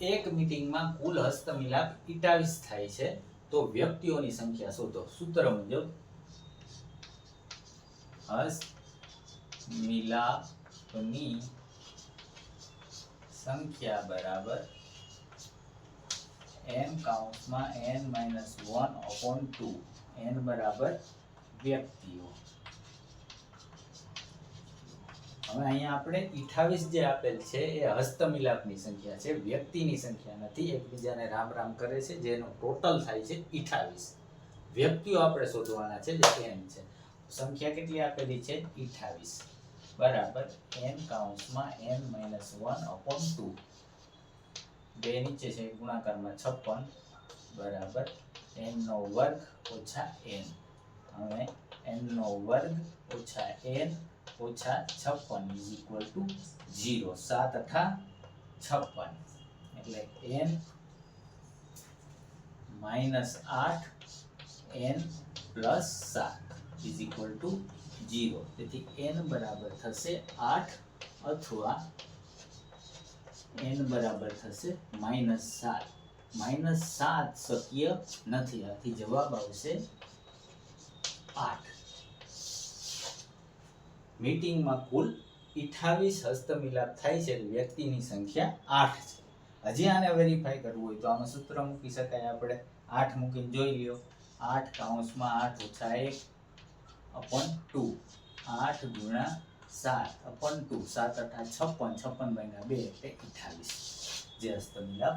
એક મિટિંગમાં કુલ હસ્તમિલાપ ઇટાવીસ થાય છે. તો વ્યક્તિઓની સંખ્યા શોધો. સૂત્ર મુજબ હસ્તમિલાપની સંખ્યા બરાબર એમ કાઉન્ટમાં N minus one upon two N બરાબર વ્યક્તિઓ. હવે અહીંયા આપણે 28 જે આપેલ છે એ હસ્તમિલાપની સંખ્યા છે, વ્યક્તિની સંખ્યા નથી, એકબીજાને રામ રામ કરે છે, જેનો ટોટલ થાય છે 28 વ્યક્તિઓ આપણે શોધવાના છે જે એમ છે. સંખ્યા કેટલી આપેલી છે? 28 બરાબર એમ કાઉન્ટમાં M minus one upon two બે નીચે છે, ગુણાકારમાં છપ્પન. બરાબર એનનો વર્ગ ઓછા એન હવે એનનો વર્ગ ઓછા n ઓછા છપ્પન ઇઝ ઇક્વલ ટુ ઝીરો સાત અઠા છપ્પન. એટલે એન માઇનસ આઠ એન પ્લસ સાત ઇઝ ઇક્વલ ટુ ઝીરો તેથી એન બરાબર થશે આઠ અથવા એન બરાબર થશે માઇનસ સાત. માઇનસ સાત શક્ય નથી. આથી જવાબ આવશે આઠ. મીટિંગમાં કુલ 28 હસ્તમિલાપ થાય છે વ્યક્તિની સંખ્યા આઠ છે. હજી આને વેરીફાઈ કરવું હોય તો આમાં સૂત્ર મૂકી શકાય આપણે. આઠ મૂકીને જોઈ લ્યો. આઠ કાઉન્સમાં આઠ ઓછા એક અપન ટુ. આઠ ગુણા સાત અપન ટુ. સાત અઠા છપ્પન. છપ્પન મહિના બે એટલે અઠાવીસ જે હસ્તમિલાપ